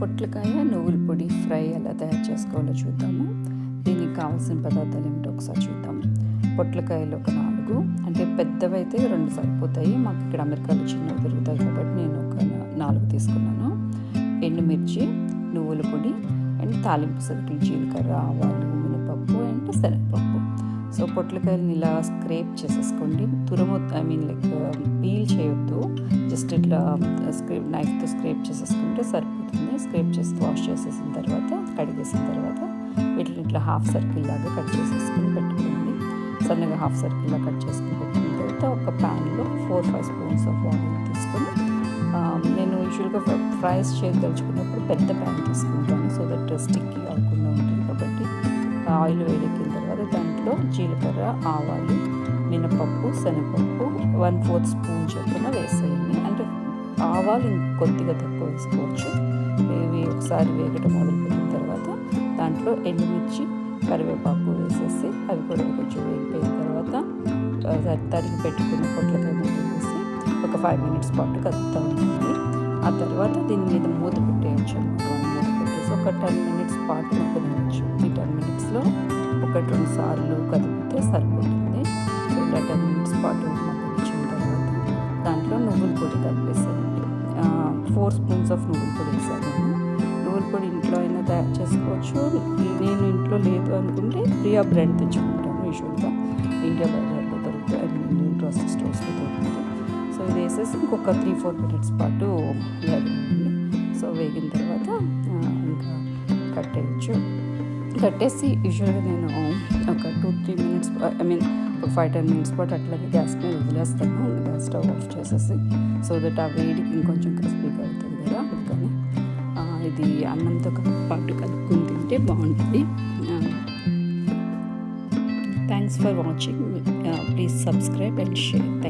పొట్లకాయ నువ్వుల పొడి ఫ్రై ఎలా తయారు చేసుకోవాలో చూద్దాము. దీనికి కావాల్సిన పదార్థాలు ఏమిటో ఒకసారి చూద్దాం పొట్లకాయలు ఒక నాలుగు. అంటే పెద్దవైతే రెండు సరిపోతాయి. మాకు ఇక్కడ అమెరికాలో చిన్నవి దొరుకుతాయి కాబట్టి నేను ఒక నాలుగు తీసుకున్నాను. ఎండుమిర్చి నువ్వుల పొడి అండ్ తాలింపు సరుకులు జీలకర్ర ఆవాలు మినపప్పు అండ్ శనగపప్పు. సో పొట్లకాయలని ఇలా స్క్రేప్ చేసేసుకోండి. తురము ఐ మీన్ లైక్ పీల్ చేయొద్దు. జస్ట్ ఇట్లా స్క్రేప్ నైఫ్తో స్క్రేప్ చేసేసుకుంటే సరిపోతుంది. స్క్రేప్ చేసి వాష్ చేసేసిన తర్వాత కడిగేసిన తర్వాత వీటిని ఇట్లా హాఫ్ సర్కిల్ లాగా కట్ చేసేసుకుని పెట్టుకోండి. సన్నగా హాఫ్ సర్కిల్ లాగా కట్ చేసుకుని పెట్టుకున్న తర్వాత ఒక ప్యాన్లో four five spoons of oil తీసుకొని నేను యూజువల్గా ఫ్రైస్ చేయదలుచుకున్నప్పుడు పెద్ద ప్యాన్ తీసుకుంటాను. సో దట్ స్టిక్కి కాకుండా ఉంటుంది కాబట్టి ఆయిల్ వేడెక్కిన తర్వాత దాంట్లో జీలకర్ర ఆవాలు మినపప్పు శనగపప్పు వన్ ఫోర్త్ స్పూన్ చొప్పున వేసేయండి. అంటే ఆవాలు కొద్దిగా తక్కువ వేసుకోవచ్చు. ఒకసారి వేగటం మొదలుపెట్టిన తర్వాత దాంట్లో ఎండుమిర్చి కరివేపాకు వేసేసి అవి కూడా కొంచెం వేగిపోయిన తర్వాత తరిగి పెట్టుకున్న పొట్లకాయ ముద్ద వేసి ఒక ఫైవ్ మినిట్స్ పాటు కలుపుతూ ఉంటుంది ఆ తర్వాత దీని మీద మూత పెట్టేయచ్చు అనమాట మూత పెట్టేసి ఒక టెన్ మినిట్స్ పాటు మగ్గనివ్వచ్చు. ఈ టెన్ మినిట్స్లో ఒకటి రెండు సార్లు కదిపితే సరిపోతుంది. సో ఇలా టెన్ మినిట్స్ పాటు మగ్గనిచ్చిన తర్వాత దాంట్లో నువ్వుల పొడి కలిపేసేయండి. ఫోర్ స్పూన్స్ ఆఫ్ నువ్వుల పొడి వేసాను నువ్వుల పొడి ఇంట్లో అయినా తయారు చేసుకోవచ్చు. నేను ఇంట్లో లేదు అనుకుంటే ప్రియా బ్రాండ్ తెచ్చుకుంటాను యూజువల్గా ఇండియా బజార్లో దొరుకుతాయి. ఐ మీన్ గ్రోసరీ స్టోర్స్లో దొరుకుతాయి. సో ఇది వేసేసి ఇంకొక త్రీ ఫోర్ మినిట్స్ పాటు వేగండి సో వేగిన తర్వాత ఇంకా కట్టేయచ్చు కట్టేసి యూజువల్గా నేను ఒక two three minutes I mean ఒక ఫైవ్ టెన్ మినిట్స్ పాటు అట్లాగే గ్యాస్ మీద వదిలేస్తాను. గ్యాస్ స్టవ్ ఆఫ్ చేసేసి సో దట్ ఆ వేడికి ఇంకొంచెం క్రిస్పీగా అవుతుంది కదా. అందుకని ఇది అన్నంతో పాటు కలుపుకుని తింటే బాగుంటుంది. Thanks for watching please subscribe and share thank